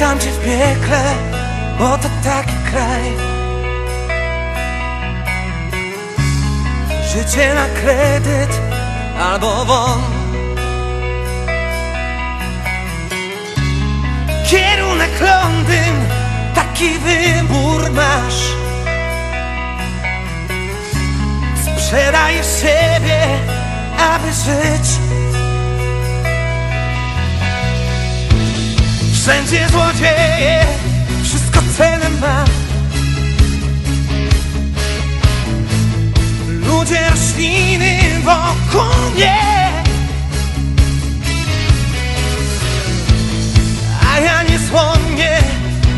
Kocham cię w piekle, bo to taki kraj. Życie na kredyt albo won. Kierunek Londyn, taki wybór masz. Sprzedajesz siebie, aby żyć Wszędzie złodzieje, wszystko cenę ma. Ludzie, rośliny wokół mnie. A ja niezłomnie,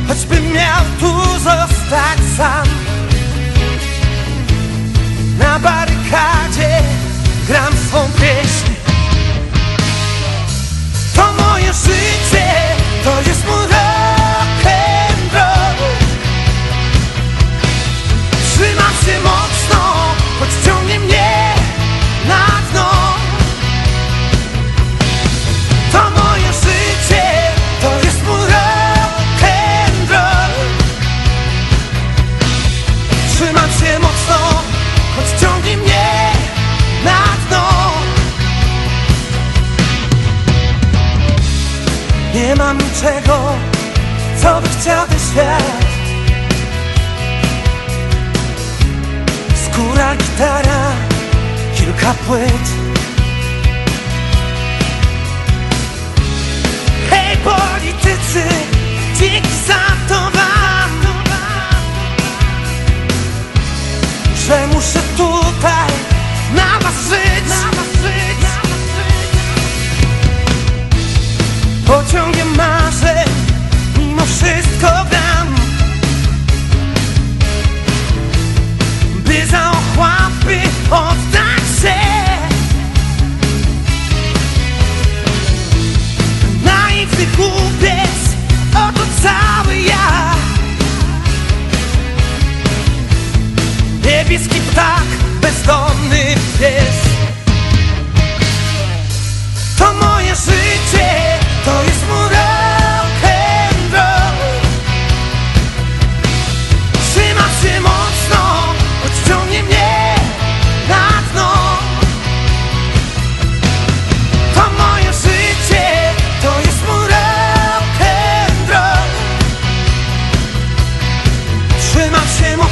choćbym miał tu zostać Nie mam niczego, co by chciał ten świat Skóra, gitara, kilka płyt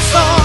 song.